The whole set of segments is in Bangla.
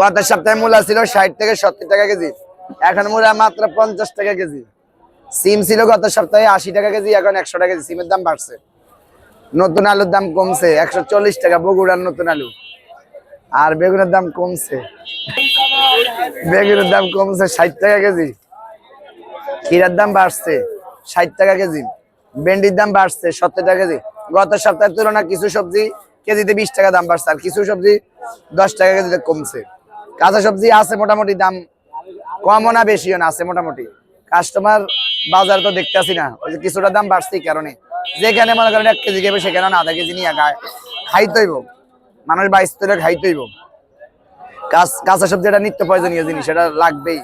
গত সপ্তাহে মূলা ছিল ষাট থেকে সত্তর টাকা কেজি। এখন মূলা মাত্র পঞ্চাশ টাকা কেজি। সিম ছিল গত সপ্তাহে আশি টাকা কেজি, এখন একশো টাকা কেজি। সিমের দাম বাড়ছে। নতুন আলুর দাম কমছে, একশো চল্লিশ টাকা বগুড়ার নতুন আলু। আর বেগুনের দাম কমছে। বেগুনের দাম কমছে ষাট টাকা কেজি। ক্ষীরার দাম বাড়ছে ষাট টাকা কেজি। ভেন্ডির দাম বাড়ছে সত্তর টাকা কেজি। গত সপ্তাহের তুলনায় কিছু সবজি কেজিতে বিশ টাকা দাম বাড়ছে, আর কিছু সবজি দশ টাকা কেজিতে কমছে। কাঁচা সবজি আছে মোটামুটি, দাম কমও না, বেশিও না, আছে মোটামুটি। কাস্টমার বাজার তো দেখতে আসি না, ওই যে কিছুটা দাম বাড়ছে কারণে। যেখানে মনে করেন এক কেজি খাবে, সেখানে না আধা কেজি নিয়ে খাইতেইব মানুষ বাইশ তুলে খাইতেইব কাঁচ- সবজি এটা নিত্য প্রয়োজনীয় জিনিস, এটা লাগবেই।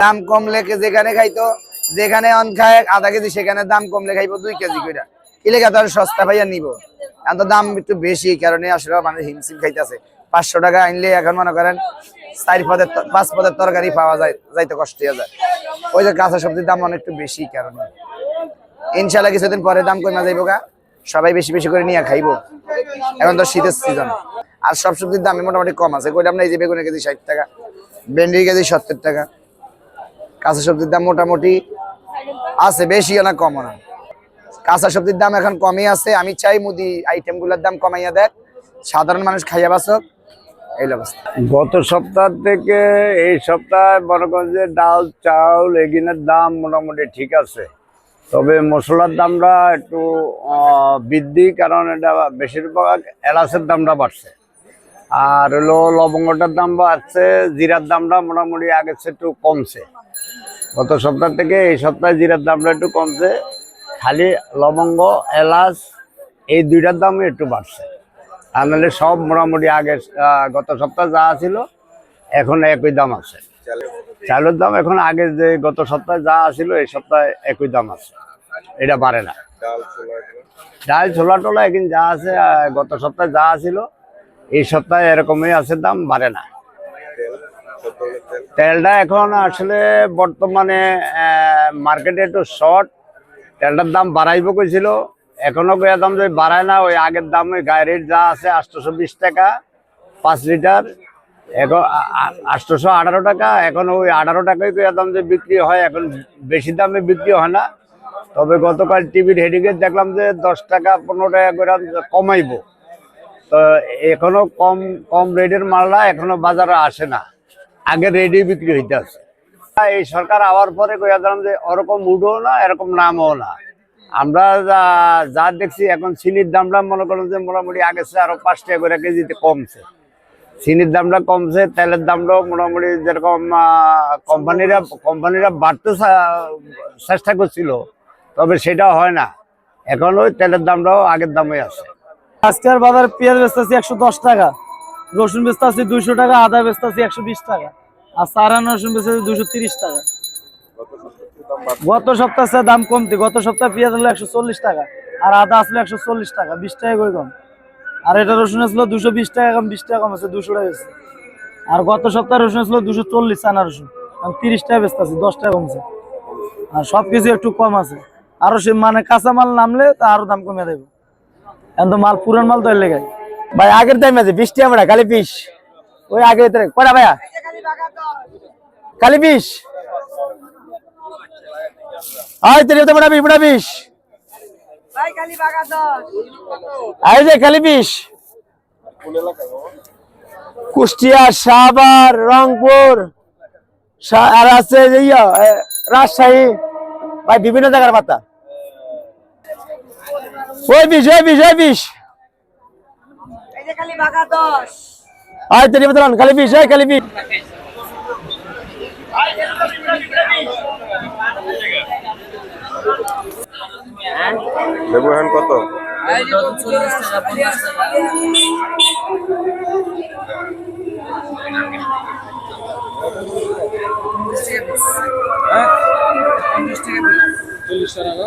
দাম কমলে যেখানে খাইতো, যেখানে অন খায়, আধা কেজি সেখানে দাম কমলে খাইবো দুই কেজি কইরা। কিলে আর সস্তা পাইয়া নিব। এখন তো দাম একটু বেশি এই কারণে আসলে মানুষ হিমশিম খাইতেছে। পাঁচশো টাকা আনলে এখন মনে করেন চার পদের পাঁচ পদের তরকারি পাওয়া যায় যাইতে কষ্ট হয়ে যায়। ওই যে কাঁচা সবজির দাম অনেকটু বেশি কারণে। ইনশাল্লাহ কিছুদিন পরে দাম কমে যাইব গা। সবাই বেশি বেশি করে নিয়ে খাইবো। এখন তো শীতের সিজন আর সব সবজির দাম মোটামুটি কম আছে। কইলাম না এই যে বেগুনের কেজি ষাট টাকা ভেন্ডির কেজি সত্তর টাকা। কাঁচা সবজির দাম মোটামুটি আছে বেশিও না কমও না। কাঁচা সবজির দাম এখন কমই আছে। আমি চাই মুদি আইটেমগুলোর দাম কমাইয়া দেখ সাধারণ মানুষ খাইয়া বাসক এই অবস্থা। গত সপ্তাহ থেকে এই সপ্তাহে মনে যে ডাল, চাউল এগুলোর দাম মোটামুটি ঠিক আছে। তবে মশলার দামটা একটু বৃদ্ধি, কারণ এটা বেশিরভাগ এলাচের দামটা বাড়ছে। আর হলো লবঙ্গটার দাম বাড়ছে, জিরার দামটা মোটামুটি আগের একটু কমছে। গত সপ্তাহ থেকে এই সপ্তাহে জিরার দামটা একটু কমছে। খালি লবঙ্গ, এলাচ, এই দুইটার দামই একটু বাড়ছে। আর নাহলে সব মোটামুটি আগে গত সপ্তাহে যা ছিল, এখন একই দাম আছে। চালের দাম এখন আগে যে গত সপ্তাহে যা ছিল, এই সপ্তাহে একই দাম আছে। এটা বাড়ে না। ডাল, ছোলা, টোলা এখন যা আছে গত সপ্তাহে যা ছিল, এই সপ্তাহে এরকমই আছে দাম, বাড়ে না। তেলটা এখন আসলে বর্তমানে মার্কেটে একটু শর্ট তেলটার দাম বাড়াইব কইছিল। এখনও কয়া দাম যদি বাড়ায় না, ওই আগের দাম ওই গায়ের রেট যা আছে আটশোশো বিশ টাকা, পাঁচ লিটার। এখন আটশোশো আঠারো টাকা, এখন ওই আঠারো টাকায় কয়া দাম যে বিক্রি হয়, এখন বেশি দামে বিক্রি হয় না। তবে গতকাল টিভির হেডিংয়ে দেখলাম যে দশ টাকা পনেরো টাকা করে কমাইবো। তো এখনও কম কম রেটের মালটা এখনও বাজারে আসে না। আগে রেডি বিক্রি হইতে আছে। এই সরকার আওয়ার পরে কইয়া যে ওরকম উঠো না, এরকম নামও না। আমরা যা দেখছি, এখন চিনির দামটা মনে করেন যে মোটামুটি আগে আরও পাঁচ টাকা করে কেজিতে কমছে। চিনির দামটা কমছে, তেলের দামটাও মোটামুটি যেরকম কোম্পানিরা কোম্পানিরা বাড়তে চেষ্টা করছিল, তবে সেটা হয় না। এখন ওই তেলের দামটাও আগের দামে আছে। আজকের বাজার পেঁয়াজ বেচতেছি একশো দশ টাকা, রসুন বেচতেছি দুইশো টাকা, আদা বেচতেছি একশো বিশ টাকা। আর সারান রসুন বেচতেছি দুইশো তিরিশ টাকা। গত সপ্তাহে দাম কমতি, গত সপ্তাহে পেঁয়াজ হলো একশো চল্লিশ টাকা, আর আদা আসলো একশো চল্লিশ টাকা, বিশ টাকা করে কম। আর এটা রসুন আসলো দুশো বিশ টাকা কম, বিশ টাকা কম আছে দুশো টাকা বেশি আর গত সপ্তাহে রসুন আসলো দুশো চল্লিশ চানা রসুন, আমি তিরিশ টাকা বেচতেছি, দশ টাকা কমছে। আর সবকিছু একটু কম আছে। আরও সে মানে কাঁচা মাল নামলে তা আরও দাম কমে দেবে। এখন তো মাল, পুরান মাল তো লেগে ভাই, আগের টাইম আছে বিশ টাকা কালি পিস ওই আগে কটা ভাইয়া? কালি পিস আয় তেরে তো বড়া বিশ বড়া বিশ আয় যে কালি পিস কুষ্টিয়া, সাভার, রংপুর আর আছে রাজশাহী। ভাই, বিভিন্ন জায়গার পাতা। ওই বিশ ওই বিষ, ওই বিশ আয় তেরি ಆಯ್ತು ರೀ ಮಿತ್ರ ಕಲಿಪಿ ಶೇ ಕಲಿಪಿ লেবু হ্যান্ড কত চল্লিশ টাকা